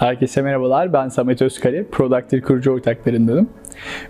Herkese merhabalar. Ben Samet Özkale. Productive kurucu ortaklarındanım.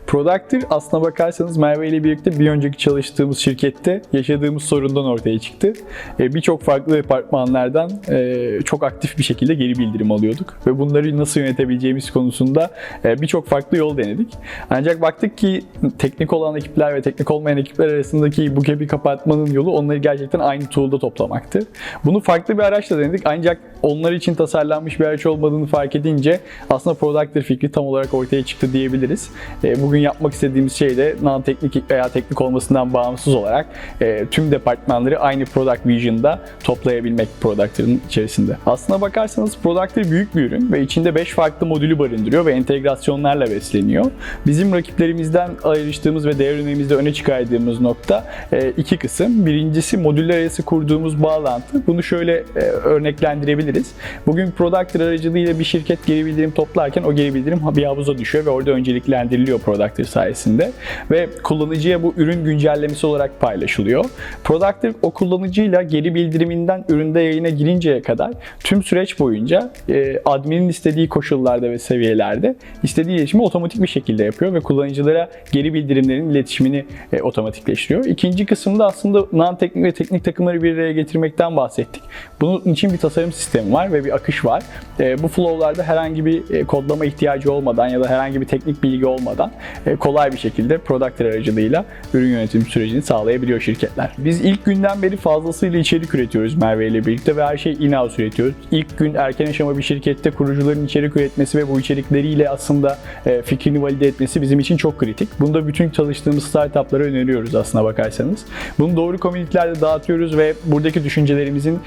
Productive aslına bakarsanız Merve ile birlikte bir önceki çalıştığımız şirkette yaşadığımız sorundan ortaya çıktı. E, Birçok farklı departmanlardan e, çok aktif bir şekilde geri bildirim alıyorduk. Ve bunları nasıl yönetebileceğimiz konusunda e, birçok farklı yol denedik. Ancak baktık ki teknik olan ekipler ve teknik olmayan ekipler arasındaki bu gap'i kapatmanın yolu onları gerçekten aynı tool'da toplamaktı. Bunu farklı bir araçla denedik ancak onlar için tasarlanmış bir araç olmadığını fark edince aslında Productive fikri tam olarak ortaya çıktı diyebiliriz. E, Bugün yapmak istediğimiz şey de non-teknik veya teknik olmasından bağımsız olarak e, tüm departmanları aynı Product Vision'da toplayabilmek Productive'ın içerisinde. Aslına bakarsanız Productive büyük bir ürün ve içinde 5 farklı modülü barındırıyor ve entegrasyonlarla besleniyor. Bizim rakiplerimizden ayrıştığımız ve değer ürünümüzde öne çıkardığımız nokta e, iki kısım. Birincisi modüller arası kurduğumuz bağlantı. Bunu şöyle örneklendirebiliriz. Bugün Productive aracılığıyla bir şirket geri bildirim toplarken o geri bildirim bir havuza düşüyor ve orada önceliklendiriliyor Productive sayesinde ve kullanıcıya bu ürün güncellemesi olarak paylaşılıyor. Productive o kullanıcıyla geri bildiriminden üründe yayına girinceye kadar tüm süreç boyunca e, adminin istediği koşullarda ve seviyelerde istediği iletişimi otomatik bir şekilde yapıyor ve kullanıcılara geri bildirimlerin iletişimini e, otomatikleştiriyor. İkinci kısımda aslında non-teknik ve teknik takımları bir araya getirmekten bahsettik. Bunun için bir tasarım sistemi var ve bir akış var. E, bu flow'larda herhangi bir e, kodlama ihtiyacı olmadan ya da herhangi bir teknik bilgi olmadan e, kolay bir şekilde Productor aracılığıyla ürün yönetim sürecini sağlayabiliyor şirketler. Biz ilk günden beri fazlasıyla içerik üretiyoruz Merve ile birlikte ve her şey in-house üretiyoruz. İlk gün erken aşama bir şirkette kurucuların içerik üretmesi ve bu içerikleriyle aslında e, fikrini valide etmesi bizim için çok kritik. Bunu da bütün çalıştığımız startuplara öneriyoruz aslına bakarsanız. Bunu doğru komünitelerde dağıtıyoruz ve buradaki düşüncelerimizin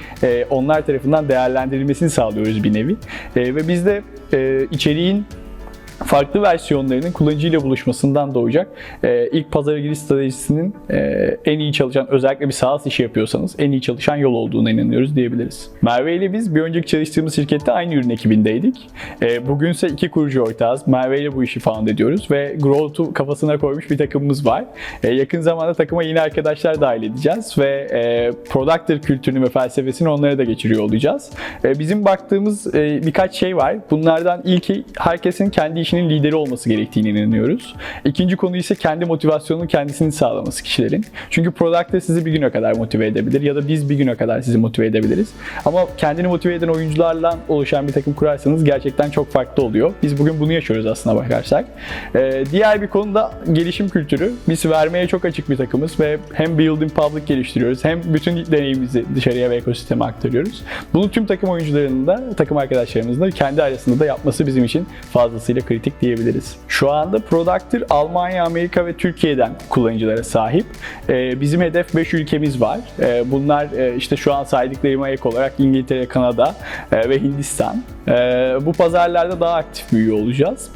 onlar tarafından değerlendirilmesini sağlıyoruz bir nevi. Ve biz de e, içeriğin farklı versiyonlarının kullanıcıyla buluşmasından doğacak e, ilk pazara giriş stratejisinin e, en iyi çalışan, özellikle bir SaaS işi yapıyorsanız en iyi çalışan yol olduğuna inanıyoruz diyebiliriz. Merve ile biz bir önceki çalıştığımız şirkette aynı ürün ekibindeydik. E, bugünse iki kurucu ortağız. Merve ile bu işi found ediyoruz ve Growth'u kafasına koymuş bir takımımız var. E, yakın zamanda takıma yeni arkadaşlar dahil edeceğiz ve e, Productor kültürünü ve felsefesini onlara da geçiriyor olacağız. E, bizim baktığımız e, birkaç şey var. Bunlardan ilki herkesin kendi işinin lideri olması gerektiğine inanıyoruz. İkinci konu ise kendi motivasyonunu kendisini sağlaması kişilerin. Çünkü Product'te sizi bir güne kadar motive edebilir ya da biz bir güne kadar sizi motive edebiliriz. Ama kendini motive eden oyuncularla oluşan bir takım kurarsanız gerçekten çok farklı oluyor. Biz bugün bunu yaşıyoruz aslına bakarsak. Ee, diğer bir konu da gelişim kültürü. Biz vermeye çok açık bir takımız ve hem building public geliştiriyoruz hem bütün deneyimimizi dışarıya ve ekosisteme aktarıyoruz. Bunu tüm takım oyuncularının da, takım arkadaşlarımızın da kendi arasında da yapması bizim için fazlasıyla kritik diyebiliriz. Şu anda Productor Almanya, Amerika ve Türkiye'den kullanıcılara sahip. Ee, bizim hedef 5 ülkemiz var. Ee, bunlar e, işte şu an saydıklarıma ek olarak İngiltere, Kanada e, ve Hindistan. Ee, bu pazarlarda daha aktif büyüyor olacağız.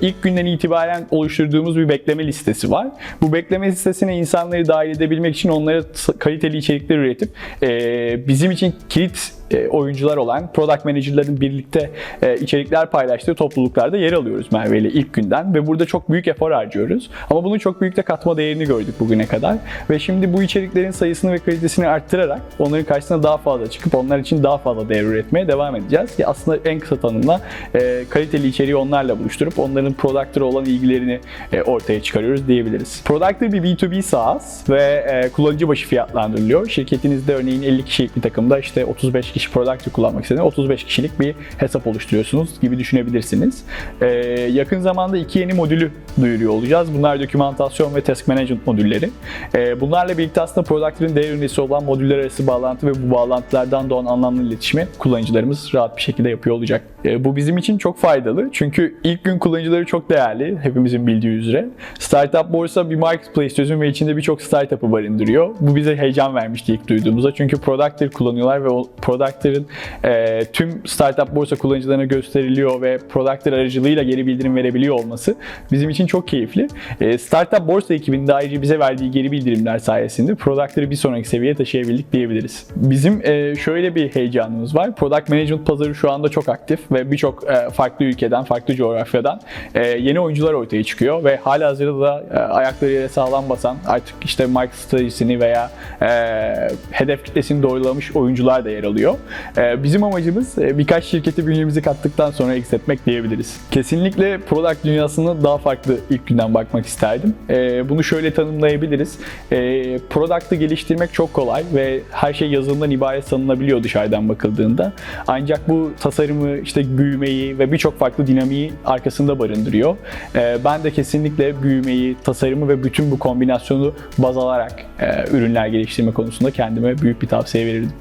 İlk günden itibaren oluşturduğumuz bir bekleme listesi var. Bu bekleme listesine insanları dahil edebilmek için onlara kaliteli içerikler üretip e, bizim için kilit e, oyuncular olan product manager'ların birlikte e, içerikler paylaştığı topluluklarda yer alıyoruz Merve ile ilk günden ve burada çok büyük efor harcıyoruz. Ama bunun çok büyük de katma değerini gördük bugüne kadar ve şimdi bu içeriklerin sayısını ve kalitesini arttırarak onların karşısına daha fazla çıkıp onlar için daha fazla değer üretmeye devam edeceğiz. Ya aslında en kısa tanımla e, kaliteli içeriği onlarla buluşturup onların product'lara olan ilgilerini ortaya çıkarıyoruz diyebiliriz. Product'ı bir B2B SaaS ve kullanıcı başı fiyatlandırılıyor. Şirketinizde örneğin 50 kişilik bir takımda işte 35 kişi Product'ı kullanmak istediğinde 35 kişilik bir hesap oluşturuyorsunuz gibi düşünebilirsiniz. Ee, yakın zamanda iki yeni modülü duyuruyor olacağız. Bunlar dokümantasyon ve task management modülleri. Ee, bunlarla birlikte aslında Product'ın değer ürünesi olan modüller arası bağlantı ve bu bağlantılardan doğan anlamlı iletişimi kullanıcılarımız rahat bir şekilde yapıyor olacak. Ee, bu bizim için çok faydalı. Çünkü ilk gün kullanıcıları çok değerli. Hepimizin bildiği üzere. Startup Borsa bir marketplace çözüm ve içinde birçok startup'ı barındırıyor. Bu bize heyecan vermişti ilk duyduğumuzda. Çünkü Product'ı kullanıyorlar ve o Product'ın e, tüm startup borsa kullanıcılarına gösteriliyor ve Product'ır aracılığıyla geri bildirim verebiliyor olması bizim için çok keyifli. E, startup borsa ekibinin de ayrıca bize verdiği geri bildirimler sayesinde Product'ları bir sonraki seviyeye taşıyabildik diyebiliriz. Bizim e, şöyle bir heyecanımız var. Product Management pazarı şu anda çok aktif ve birçok e, farklı ülkeden, farklı coğrafyadan e, yeni oyuncular ortaya çıkıyor ve hala hazırda da e, ayakları yere sağlam basan artık işte market stratejisini veya e, hedef kitlesini doğrulamış oyuncular da yer alıyor. E, bizim amacımız e, birkaç şirketi bünyemize kattıktan sonra exit etmek diyebiliriz. Kesinlikle product dünyasına daha farklı ilk günden bakmak isterdim. E, bunu şöyle tanımlayabiliriz. E, product'ı geliştirmek çok kolay ve her şey yazılımdan ibaret sanılabiliyor dışarıdan bakıldığında. Ancak bu tasarımı, işte büyümeyi ve birçok farklı dinamiği arkasında barındırıyor. Ben de kesinlikle büyümeyi, tasarımı ve bütün bu kombinasyonu baz alarak e, ürünler geliştirme konusunda kendime büyük bir tavsiye verirdim.